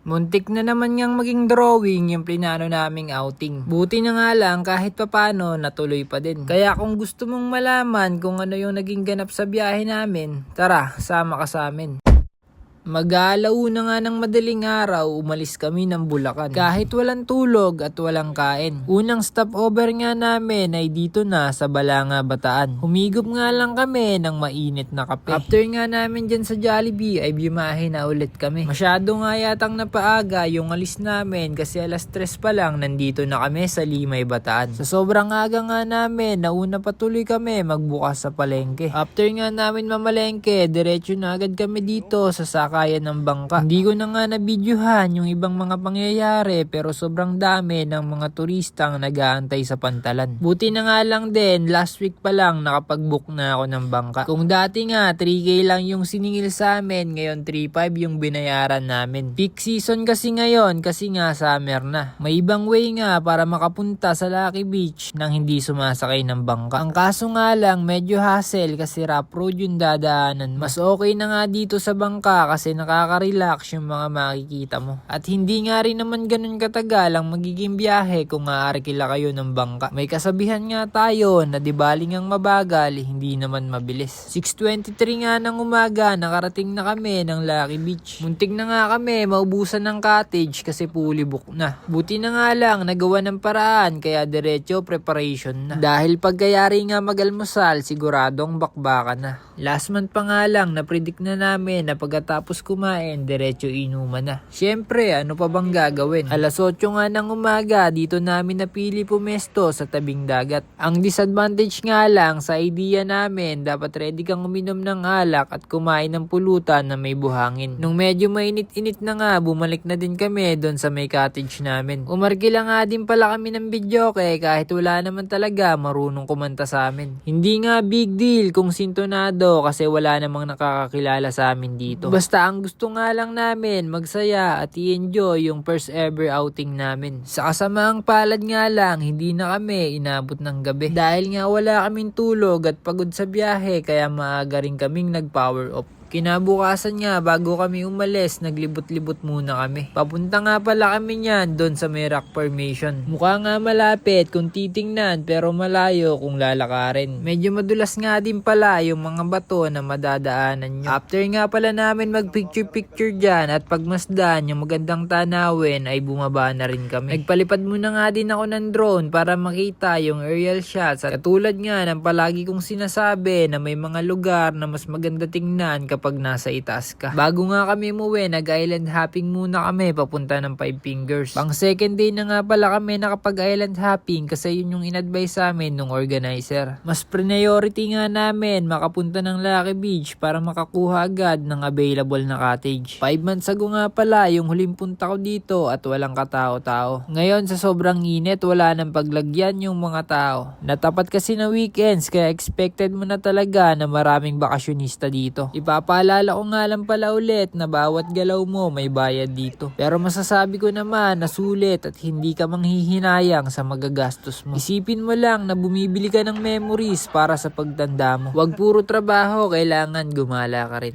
Muntik na naman niyang maging drawing yung plinano naming outing. Buti na nga lang kahit papano natuloy pa din. Kaya kung gusto mong malaman kung ano yung naging ganap sa biyahe namin, tara, sama ka sa amin. Mag-aalaw na nga ng madaling araw, umalis kami ng Bulacan. Kahit walang tulog at walang kain. Unang stopover nga namin ay dito na sa Balanga, Bataan. Humigop nga lang kami ng mainit na kape. After nga namin dyan sa Jollibee ay bimahe na ulit kami. Masyado nga yatang napaaga yung alis namin kasi alas 3 pa lang nandito na kami sa Limay, Bataan. Sa sobrang aga nga namin, nauna patuloy kami magbukas sa palengke. After nga namin mamalengke, diretso na agad kami dito sa sakayan ng bangka. Hindi ko na nga nabidyohan yung ibang mga pangyayari pero sobrang dami ng mga turistang nag-aantay sa pantalan. Buti na nga lang din, last week pa lang nakapag-book na ako ng bangka. Kung dati nga 3k lang yung siningil sa amin, ngayon 3.5 yung binayaran namin. Peak season kasi ngayon kasi nga summer na. May ibang way nga para makapunta sa Lucky Beach nang hindi sumasakay ng bangka. Ang kaso nga lang medyo hassle kasi rough road yung dadaanan. Mas okay na nga dito sa bangka kasi nakaka-relax yung mga makikita mo. At hindi nga rin naman ganun katagal ang magiging biyahe kung aarkila kayo ng bangka. May kasabihan nga tayo na di baling ang mabagal, hindi naman mabilis. 6.23 nga ng umaga, nakarating na kami ng Lucky Beach. Muntik na nga kami, maubusan ng cottage kasi fully book na. Buti na nga lang, nagawa ng paraan, kaya diretso preparation na. Dahil pagkayari nga magalmusal, siguradong bakbakan na. Last month pa nga lang, napredict na namin na pagkatapos kumain, diretso inuman na. Siyempre, ano pa bang gagawin? Alas 8 nga ng umaga, dito namin napili pumesto sa tabing dagat. Ang disadvantage nga lang sa idea namin, dapat ready kang uminom ng alak at kumain ng pulutan na may buhangin. Nung medyo mainit-init na nga, bumalik na din kami doon sa may cottage namin. Umarkila nga din pala kami ng video kaya kahit wala naman talaga marunong kumanta sa amin. Hindi nga big deal kung sintonado kasi wala namang nakakakilala sa amin dito. Basta ang gusto nga lang namin, magsaya at i-enjoy yung first ever outing namin. Sa kasamaang palad nga lang, hindi na kami inabot ng gabi. Dahil nga wala kaming tulog at pagod sa biyahe kaya maaga rin kaming nag-power off. Kinabukasan nga bago kami umalis, naglibot-libot muna kami. Papunta nga pala kami niyan doon sa may rock formation. Mukha nga malapit kung titingnan pero malayo kung lalakarin. Medyo madulas nga din pala yung mga bato na madadaanan nyo. After nga pala namin mag-picture-picture dyan at pagmasdan yung magandang tanawin ay bumaba na rin kami. Nagpalipad muna nga din ako ng drone para makita yung aerial shots at katulad nga ng palagi kong sinasabi na may mga lugar na mas maganda tingnan kapag nasa itaas ka. Bago nga kami umuwi, nag-island hopping muna kami papunta ng Five Fingers. Pang second day na nga pala kami nakapag-island hopping kasi yun yung in-advise sa amin nung organizer. Mas priority nga namin makapunta ng Lucky Beach para makakuha agad ng available na cottage. 5 months ago nga pala yung huling punta ko dito at walang katao-tao. Ngayon sa sobrang init, wala nang paglagyan yung mga tao. Natapat kasi na weekends kaya expected mo na talaga na maraming bakasyonista dito. Ipapaalala ko nga lang pala ulit na bawat galaw mo may bayad dito. Pero masasabi ko naman na sulit at hindi ka manghihinayang sa magagastos mo. Isipin mo lang na bumibili ka ng memories para sa pagtanda mo. Huwag puro trabaho, kailangan gumala ka rin.